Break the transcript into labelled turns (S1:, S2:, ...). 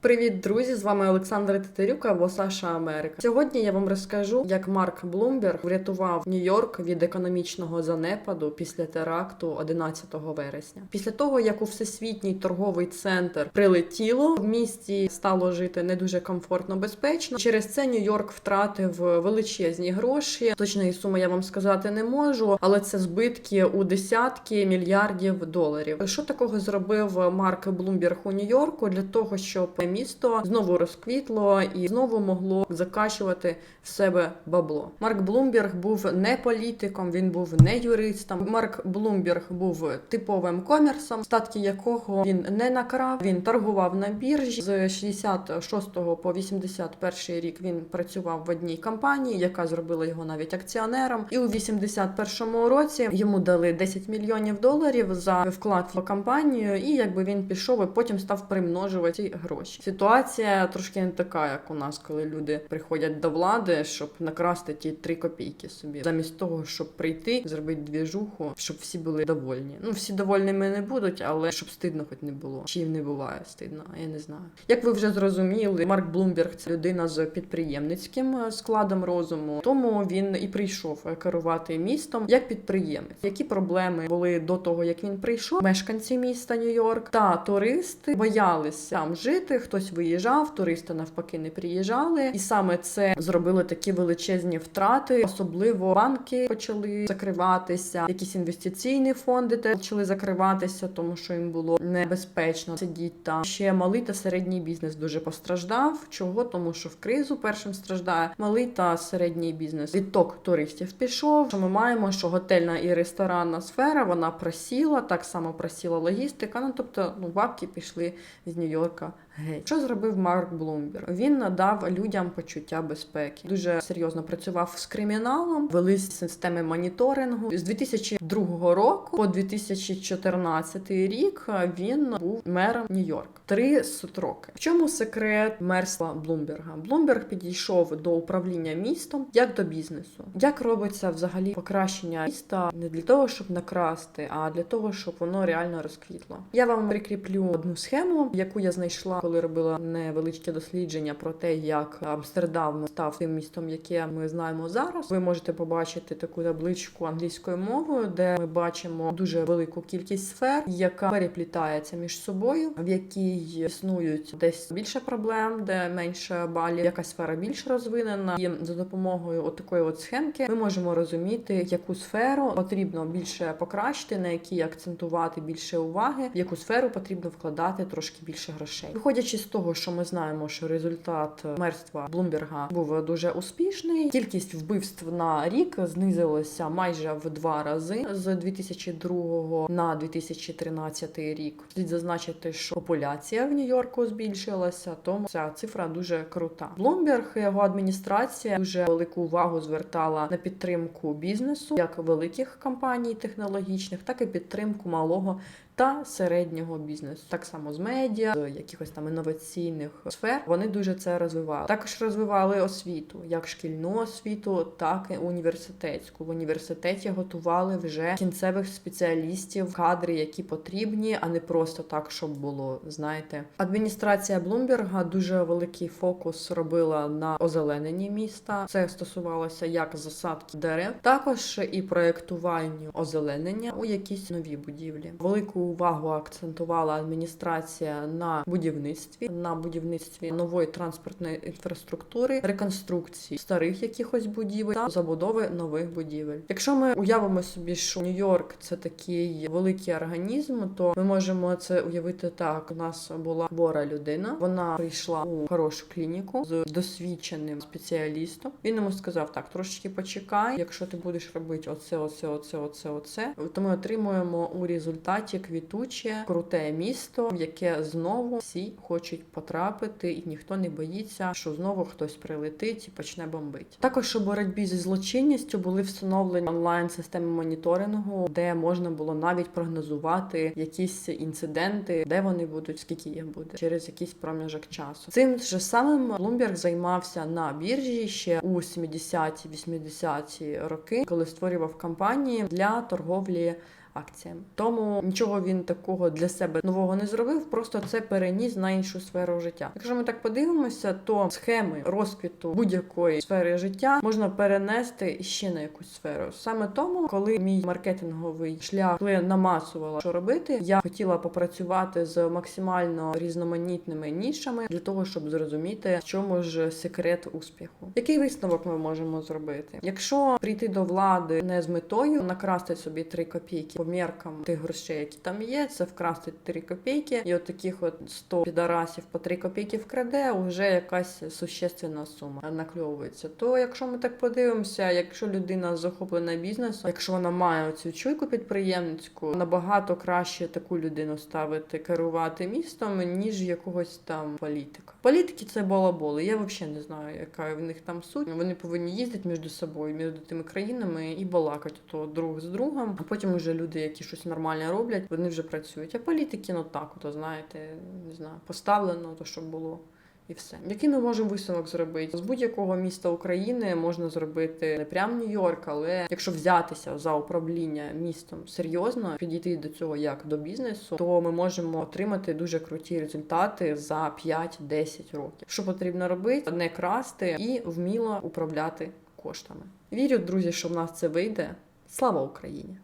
S1: Привіт, друзі! З вами Олександр Тетерюка або Саша Америка. Сьогодні я вам розкажу, як Марк Блумберг врятував Нью-Йорк від економічного занепаду після теракту 11 вересня. Після того, як у всесвітній торговий центр прилетіло, в місті стало жити не дуже комфортно, безпечно. Через це Нью-Йорк втратив величезні гроші. Точної суми я вам сказати не можу, але це збитки у десятки мільярдів доларів. Що такого зробив Марк Блумберг у Нью-Йорку для того, щоб місто знову розквітло і знову могло закачувати в себе бабло. Марк Блумберг був не політиком, він був не юристом. Марк Блумберг був типовим комерсом, статки якого він не накрав. Він торгував на біржі з 66 по 81 рік. Він працював в одній компанії, яка зробила його навіть акціонером. І у 81 році йому дали 10 мільйонів доларів за вклад в компанію. І якби він пішов і потім став примножувати гроші. Ситуація трошки не така, як у нас, коли люди приходять до влади, щоб накрасти ті 3 копійки собі, замість того, щоб прийти, зробити двіжуху, щоб всі були довольні. Ну всі довольними не будуть, але щоб стидно хоч не було. Чи не буває стидно, я не знаю. Як ви вже зрозуміли, Марк Блумберг це людина з підприємницьким е, складом розуму, тому він і прийшов е, керувати містом як підприємець. Які проблеми були до того, як він прийшов? Мешканці міста Нью-Йорк та туристи боялися там жити. Хтось виїжджав, туристи навпаки не приїжджали, і саме це зробило такі величезні втрати. Особливо банки почали закриватися, якісь інвестиційні фонди теж почали закриватися, тому що їм було небезпечно сидіти там. Ще малий та середній бізнес дуже постраждав. Чого? Тому що в кризу першим страждає малий та середній бізнес. Відток туристів пішов. Що ми маємо, що готельна і ресторанна сфера вона просіла, так само просіла логістика. Ну тобто, ну бабки пішли з Нью-Йорка геть. Що зробив Марк Блумберг? Він надав людям почуття безпеки. Дуже серйозно працював з криміналом, велись системи моніторингу. З 2002 року по 2014 рік він був мером Нью-Йорка. Три строки. В чому секрет мерства Блумберга? Блумберг підійшов до управління містом як до бізнесу. Як робиться взагалі покращення міста не для того, щоб накрасти, а для того, щоб воно реально розквітло. Я вам прикріплю одну схему, яку я знайшла, коли робила невеличке дослідження про те, як Амстердам став тим містом, яке ми знаємо зараз. Ви можете побачити таку табличку англійською мовою, де ми бачимо дуже велику кількість сфер, яка переплітається між собою, в якій існують десь більше проблем, де менше балів, яка сфера більш розвинена. І за допомогою такої от схемки ми можемо розуміти, яку сферу потрібно більше покращити, на якій акцентувати більше уваги, в яку сферу потрібно вкладати трошки більше грошей. Виходячи з того, що ми знаємо, що результат мерства Блумберга був дуже успішний. Кількість вбивств на рік знизилася майже в два рази з 2002 на 2013 рік. Слід зазначити, що популяція в Нью-Йорку збільшилася, тому ця цифра дуже крута. Блумберг його адміністрація дуже велику увагу звертала на підтримку бізнесу, як великих компаній технологічних, так і підтримку малого та середнього бізнесу, так само з медіа, з якихось там інноваційних сфер. Вони дуже це розвивали. Також розвивали освіту, як шкільну освіту, так і університетську. В університеті готували вже кінцевих спеціалістів, кадри, які потрібні, а не просто так, щоб було. Знаєте, адміністрація Блумберга дуже великий фокус робила на озелененні міста. Це стосувалося як засадки дерев, також і проєктуванню озеленення у якісь нові будівлі. Велику увагу акцентувала адміністрація на будівництві, на будівництві нової транспортної інфраструктури, реконструкції старих якихось будівель та забудови нових будівель. Якщо ми уявимо собі, що Нью-Йорк це такий великий організм, то ми можемо це уявити так: у нас була хвора людина, вона прийшла у хорошу клініку з досвідченим спеціалістом. Він йому сказав: так, трошечки почекай, якщо ти будеш робити оце, оце, оце, оце, оце, то ми отримуємо у результаті квітуче, круте місто, в яке знову всі хочуть потрапити, і ніхто не боїться, що знову хтось прилетить і почне бомбити. Також у боротьбі зі злочинністю були встановлені онлайн системи моніторингу, де можна було навіть прогнозувати якісь інциденти, де вони будуть, скільки їх буде через якийсь проміжок часу. Цим же самим Bloomberg займався на біржі ще у 70-80-ті роки, коли створював кампанії для торговлі акціями. Тому нічого він такого для себе нового не зробив, просто це переніс на іншу сферу життя. Якщо ми так подивимося, то схеми розквіту будь-якої сфери життя можна перенести ще на якусь сферу. Саме тому, коли мій маркетинговий шлях, коли я намасувала, що робити, я хотіла попрацювати з максимально різноманітними нішами для того, щоб зрозуміти, в чому ж секрет успіху. Який висновок ми можемо зробити? Якщо прийти до влади не з метою накрасти собі 3 копійки по міркам тих грошей, які там є, це вкрасти 3 копійки, і от таких от 100 підарасів по 3 копійки вкраде, вже якась существенна сума накльовується. То якщо ми так подивимося, якщо людина захоплена бізнесом, якщо вона має цю чуйку підприємницьку, набагато краще таку людину ставити керувати містом, ніж якогось там політика. Політики це балаболи. Я взагалі не знаю, яка в них там суть. Вони повинні їздити між собою, між тими країнами і балакати то друг з другом. А потім вже люди, які щось нормальне роблять, вони вже працюють. А політики, ну так, ото знаєте, не знаю, поставлено то, що було. І все. Який ми можемо висновок зробити? З будь-якого міста України можна зробити не прям Нью-Йорк, але якщо взятися за управління містом серйозно, підійти до цього як до бізнесу, то ми можемо отримати дуже круті результати за 5-10 років. Що потрібно робити? Не красти і вміло управляти коштами. Вірю, друзі, що в нас це вийде. Слава Україні!